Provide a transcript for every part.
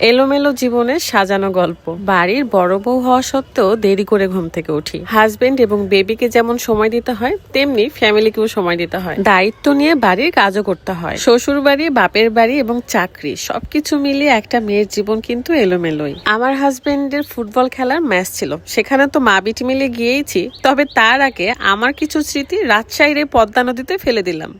এলোমেলো জীবনের সাজানো গল্প। বাড়ির বড় বউ হওয়া সত্ত্বেও দেরি করে ঘুম থেকে উঠি। হাজবেন্ড এবং বেবিকে যেমন সময় দিতে হয়, তেমনি ফ্যামিলিকেও সময় দিতে হয়। দায়িত্ব নিয়ে বাড়ির কাজও করতে হয়। শ্বশুর বাড়ি বাপের বাড়ি এবং চাকরি সবকিছু মিলিয়ে একটা মেয়ের জীবন কিন্তু এলোমেলোই। আমার হাজবেন্ডের ফুটবল খেলার ম্যাচ ছিল। সেখানে তো মা বিটি মিলে গিয়েইছি, তবে তার আগে আমার কিছু স্মৃতি রাজশাহীর পদ্মা নদীতে ফেলে দিলাম।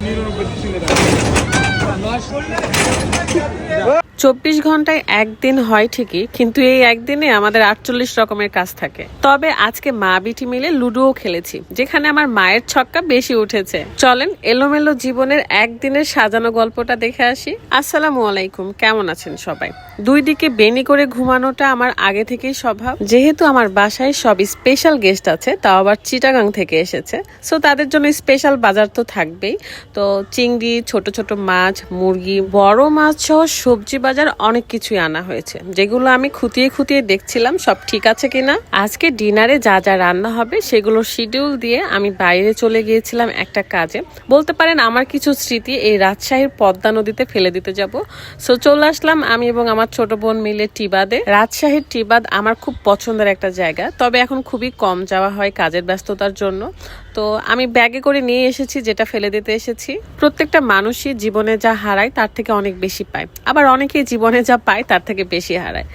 চব্বিশ ঘন্টায় একদিন হয় ঠিকই, কিন্তু এই একদিনে আমাদের আটচল্লিশ রকমের কাজ থাকে। তবে আজকে মা বিটি মিলে লুডোও খেলেছি, যেখানে আমার মায়ের ছক্কা বেশি উঠেছে। চলেন এলোমেলো জীবনের একদিনের সাজানো গল্পটা দেখে আসি। আসসালামু আলাইকুম, কেমন আছেন সবাই? দুই দিকে বেনি করে ঘুমানোটা আমার আগে থেকেই স্বভাব। যেহেতু আমার বাসায় সব স্পেশাল গেস্ট আছে, তাও আবার চিটাগাং থেকে এসেছে। সো তাদের জন্য স্পেশাল বাজার তো থাকবেই। তো চিংড়ি, ছোট ছোট মাছ, মুরগি, বড় মাছ সহ সবজি বাজার অনেক কিছুই আনা হয়েছে। যেগুলো আমি খুঁটিয়ে খুঁটিয়ে দেখছিলাম, সব ঠিক আছে কিনা? আজকে ডিনারে যা যা রান্না হবে, সেগুলো শিডিউল দিয়ে আমি বাইরে চলে গিয়েছিলাম একটা কাজে। বলতে পারেন, আমার কিছু স্মৃতি এই রাজশাহীর পদ্মা নদীতে ফেলে দিতে যাব। সো, চলে আসলাম আমি এবং আমার ছোট বোন মিলে টিবাদে। রাজশাহীর টিবাদ আমার খুব পছন্দের একটা জায়গা, তবে এখন খুবই কম যাওয়া হয় কাজের ব্যস্ততার জন্য। তো, আমি ব্যাগে করে নিয়ে এসেছি, যেটা ফেলে দিতে এসেছি। প্রত্যেকটা মানুষই জীবনে যা হারায়, তার থেকে অনেক বেশি পায়। আবার অনেকেই জীবনে যা পায় তার থেকে বেশি হারায়।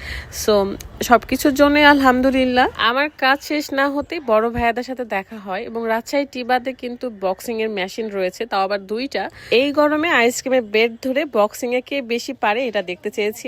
সো সব কিছুর জন্য আলহামদুলিল্লাহ। আমার কাজ শেষ না হতে বড় ভাইয়াদের সাথে দেখা হয় এবং রাজশাহী টিবাতে কিন্তু বক্সিং এর মেশিন রয়েছে, তাও আবার দুইটা। এই গরমে আইসক্রিমের বেড ধরে বক্সিং এ কে বেশি পারে এটা দেখতে চেয়েছি।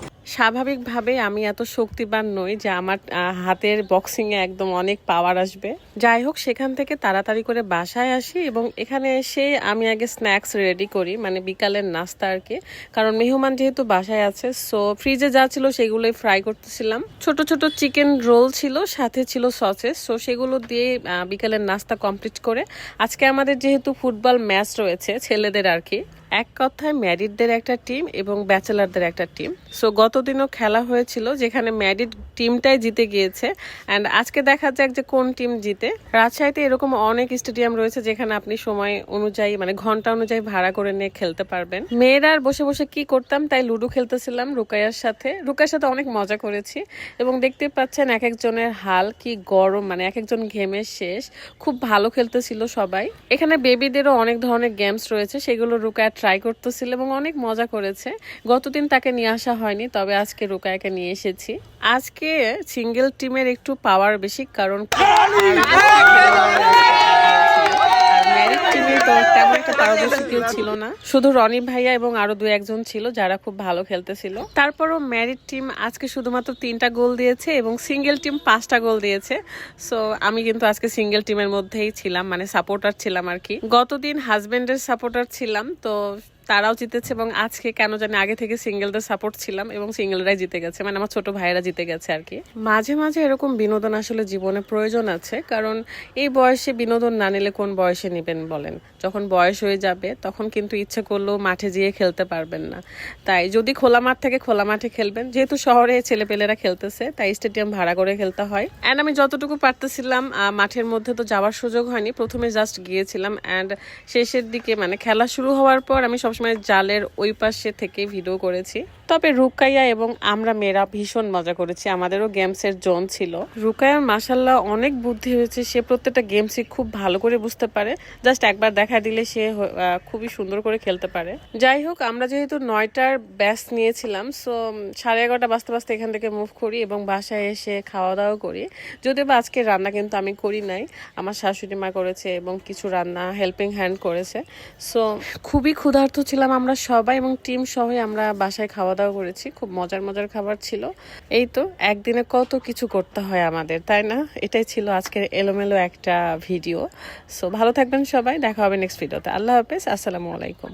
স্বাভাবিকভাবে আমি এত শক্তিবান নই যে আমার হাতের বক্সিং এ একদম অনেক পাওয়ার আসবে। যাই হোক, সেখান থেকে তাড়াতাড়ি করে বাসায় আসি এবং এখানে এসে আমি আগে স্ন্যাক্স রেডি করি মানে বিকালের নাস্তা আর কি। কারণ মেহমান যেহেতু বাসায় আছে সো ফ্রিজে যা ছিল সেগুলোই ফ্রাই করতেছিলাম। ছোট ছোট চিকেন রোল ছিল, সাথে ছিল সসেস সো সেগুলো দিয়ে বিকালের নাস্তা কমপ্লিট করে, আজকে আমাদের যেহেতু ফুটবল ম্যাচ রয়েছে ছেলেদের আর কি এক কথায় ম্যারিডদের একটা টিম এবং ব্যাচেলারদের একটা টিম। সো গতদিনও খেলা হয়েছিল যেখানে ম্যারিড টিমটাই জিতে গিয়েছে। অ্যান্ড আজকে দেখা যাক যে কোন টিম জিতে। রাজশাহীতে এরকম অনেক স্টেডিয়াম রয়েছে যেখানে আপনি সময় অনুযায়ী মানে ঘণ্টা অনুযায়ী ভাড়া করে নিয়ে খেলতে পারবেন। মেয়েরা আর বসে বসে কি করতাম, তাই লুডো খেলতেছিলাম রুকাইয়ার সাথে। রুকাইয়ের সাথে অনেক মজা করেছি এবং দেখতে পাচ্ছেন এক একজনের হাল কি গরম মানে এক একজন ঘেমে শেষ। খুব ভালো খেলতেছিল সবাই। এখানে বেবিদেরও অনেক ধরনের গেমস রয়েছে, সেগুলো রুকায়া ট্রাই করতেছিল এবং অনেক মজা করেছে। গতদিন তাকে নিয়ে আসা হয়নি তবে আজকে রোকায়াকে নিয়ে এসেছি। আজকে সিঙ্গেল টিমের একটু পাওয়ার বেশি কারণ শুধু রনি ভাইয়া এবং আরও দু একজন ছিল যারা খুব ভালো খেলতেছিল। তারপরও ম্যারিড টিম আজকে শুধুমাত্র তিনটা গোল দিয়েছে এবং সিঙ্গেল টিম পাঁচটা গোল দিয়েছে। সো আমি কিন্তু আজকে সিঙ্গেল টিমের মধ্যেই ছিলাম মানে সাপোর্টার ছিলাম আর কি। গতদিন হাজবেন্ডের সাপোর্টার ছিলাম, তো তারাও জিতেছে এবং আজকে কেন জানি আগে থেকে সিঙ্গেলদের সাপোর্ট ছিলাম এবং সিঙ্গেলরাই জিতে গেছে। মানে আমার ছোট ভাইয়েরা জিতে গেছে আর কি। মাঝে মাঝে এরকম বিনোদন আসলে জীবনে প্রয়োজন আছে, কারণ এই বয়সে বিনোদন না নিলে কোন বয়সে নেবেন বলেন? যখন বয়স হয়ে যাবে, তখন কিন্তু ইচ্ছে করলেও মাঠে যেয়ে খেলতে পারবেন না। তাই যদি খোলা মাঠ থেকে, খোলা মাঠে খেলবেন। যেহেতু শহরে ছেলেপেলেরা খেলতেছে, তাই স্টেডিয়াম ভাড়া করে খেলতে হয়। অ্যান্ড আমি যতটুকু পারতেছিলাম মাঠের মধ্যে তো যাওয়ার সুযোগ হয়নি। প্রথমে জাস্ট গিয়েছিলাম অ্যান্ড শেষের দিকে মানে খেলা শুরু হওয়ার পর আমি সবসময় জালের ওই পাশে থেকে ভিডিও করেছি। তবে রুকাইয়া এবং আমরা মেয়েরা ভীষণ মজা করেছি। আমাদেরও গেমসের জোন ছিল। রুকাইয়ার মাসাল্লাহ অনেক বুদ্ধি হয়েছে। সে প্রত্যেকটা গেমসই খুব ভালো করে বুঝতে পারে। জাস্ট একবার দেখা দিলে সে খুবই সুন্দর করে খেলতে পারে। যাই হোক, আমরা যেহেতু নয়টার ব্যাস নিয়েছিলাম সো সাড়ে এগারোটা বাজতে বাজতে এখান থেকে মুভ করি এবং বাসায় এসে খাওয়া দাওয়া করি। যদিও বা আজকে রান্না কিন্তু আমি করি নাই। আমার শাশুড়ি মা করেছে এবং কিছু রান্না হেল্পিং হ্যান্ড করেছে। সো খুবই ক্ষুধার্ত ছিলাম আমরা সবাই এবং টিম সহই আমরা বাসায় খাওয়া দাওয়া করেছি, খুব মজার মজার খাবার ছিল। এই তো, একদিনে কত কিছু করতে হয় আমাদের, তাই না? এটাই ছিল আজকের এলোমেলো একটা ভিডিও। সো ভালো থাকবেন সবাই, দেখা হবে নেক্সট ভিডিওতে আল্লাহ হাফেজ, আসসালামু আলাইকুম।